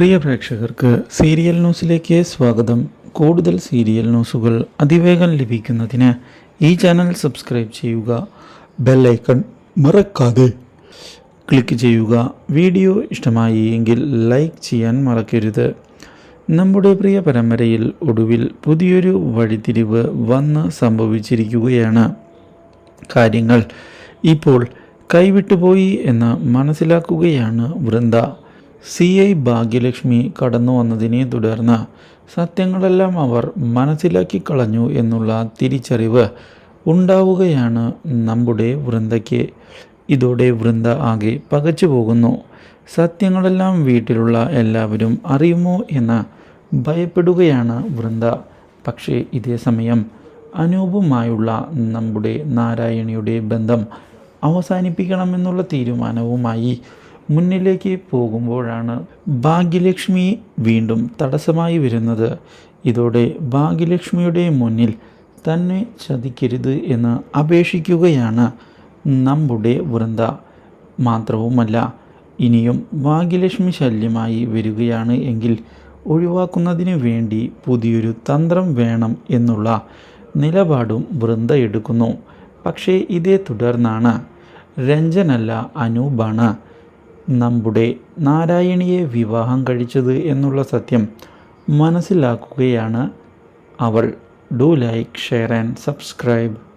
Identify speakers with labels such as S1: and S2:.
S1: പ്രിയ പ്രേക്ഷകർക്ക് സീരിയൽ ന്യൂസിലേക്ക് സ്വാഗതം. കൂടുതൽ സീരിയൽ ന്യൂസുകൾ അതിവേഗം ലഭിക്കുന്നതിന് ഈ ചാനൽ സബ്സ്ക്രൈബ് ചെയ്യുക ബെല്ലൈക്കൺ മറക്കാതെ ക്ലിക്ക് ചെയ്യുക. വീഡിയോ ഇഷ്ടമായി എങ്കിൽ ലൈക്ക് ചെയ്യാൻ മറക്കരുത്. നമ്മുടെ പ്രിയ പരമ്പരയിൽ ഒടുവിൽ പുതിയൊരു വഴിത്തിരിവ് വന്ന് സംഭവിച്ചിരിക്കുകയാണ്. കാര്യങ്ങൾ ഇപ്പോൾ കൈവിട്ടുപോയി എന്ന് മനസ്സിലാക്കുകയാണ് വൃന്ദ. സി ഐ ഭാഗ്യലക്ഷ്മി കടന്നു വന്നതിനെ തുടർന്ന് സത്യങ്ങളെല്ലാം അവർ മനസ്സിലാക്കി കളഞ്ഞു എന്നുള്ള തിരിച്ചറിവ് ഉണ്ടാവുകയാണ് നമ്മുടെ വൃന്ദയ്ക്ക്. ഇതോടെ വൃന്ദ ആകെ പകച്ചു പോകുന്നു. സത്യങ്ങളെല്ലാം വീട്ടിലുള്ള എല്ലാവരും അറിയുമോ എന്ന് ഭയപ്പെടുകയാണ് വൃന്ദ. പക്ഷേ ഇതേ സമയം അനൂപുമായുള്ള നമ്മുടെ നാരായണിയുടെ ബന്ധം അവസാനിപ്പിക്കണമെന്നുള്ള തീരുമാനവുമായി മുന്നിലേക്ക് പോകുമ്പോഴാണ് ഭാഗ്യലക്ഷ്മി വീണ്ടും തടസ്സമായി വരുന്നത്. ഇതോടെ ഭാഗ്യലക്ഷ്മിയുടെ മുന്നിൽ തന്നെ ചതിക്കരുത് എന്ന് അപേക്ഷിക്കുകയാണ് നമ്മുടെ വൃന്ദ. മാത്രവുമല്ല ഇനിയും ഭാഗ്യലക്ഷ്മി ശല്യമായി വരികയാണ് എങ്കിൽ ഒഴിവാക്കുന്നതിന് വേണ്ടി പുതിയൊരു തന്ത്രം വേണം എന്നുള്ള നിലപാടും വൃന്ദ എടുക്കുന്നു. പക്ഷേ ഇതേ തുടർന്നാണ്. രഞ്ജനല്ല അനൂപാണ് നമ്മുടെ നാരായണിയെ വിവാഹം കഴിച്ചത് എന്നുള്ള സത്യം മനസ്സിലാക്കുകയാണ്. അവൾ do like share and subscribe.